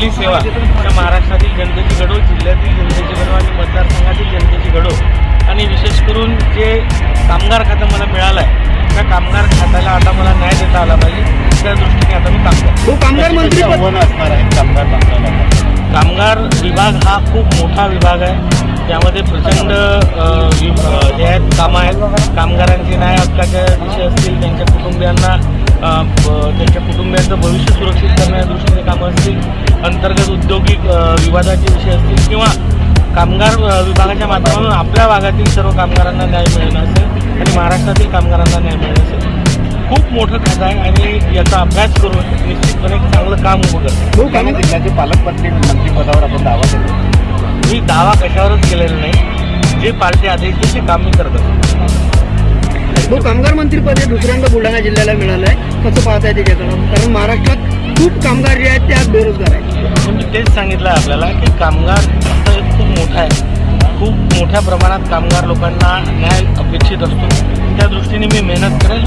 आपली सेवा. त्या महाराष्ट्रातील जनतेची घडो जिल्ह्यातील जनतेची घडो आणि मतदारसंघातील जनतेची घडो. आणि विशेष करून जे कामगार खातं मला मिळालं आहे त्या कामगार खात्याला आता मला न्याय देता आला पाहिजे. त्या दृष्टीने आता मी काम करतो तो कामगार मंत्री आव्हानं असणार आहेत कामगार कामगार विभाग हा खूप मोठा विभाग आहे. त्यामध्ये प्रचंड हे आहेत कामं आहेत. कामगारांचे न्याय हक्काचे विषय असतील त्यांच्या कुटुंबियांना त्यांच्या कुटुंबियांचं भविष्य सुरक्षित करण्याच्या दृष्टीने कामं असतील अंतर्गत औद्योगिक विवादाचे विषय असतील किंवा कामगार विभागाच्या माध्यमातून आपल्या भागातील सर्व कामगारांना न्याय मिळणं असेल आणि महाराष्ट्रातील कामगारांना न्याय मिळणं असेल. खूप मोठं खातं आहे आणि याचा अभ्यास करून निश्चितपणे एक चांगलं काम उभं करतो. बुलढाणा कामगार जिल्ह्याचे पालकमंत्री मंत्रीपदावर आपण दावा केला मी दावा कशावरच केलेला नाही. जे पार्टी आदेश ते काम मी करत. हो कामगार मंत्रीपद हे दुसऱ्यांदा बुलढाणा जिल्ह्याला मिळालं आहे कसं पाहताय त्याच्याकडं. कारण महाराष्ट्रात खूप कामगार जे आहेत ते आज बेरोजगार आहेत. म्हणजे तेच सांगितलं आहे आपल्याला की कामगार खूप मोठा आहे. खूप मोठ्या प्रमाणात कामगार लोकांना न्याय अपेक्षित असतो. त्या दृष्टीने मी मेहनत करेल.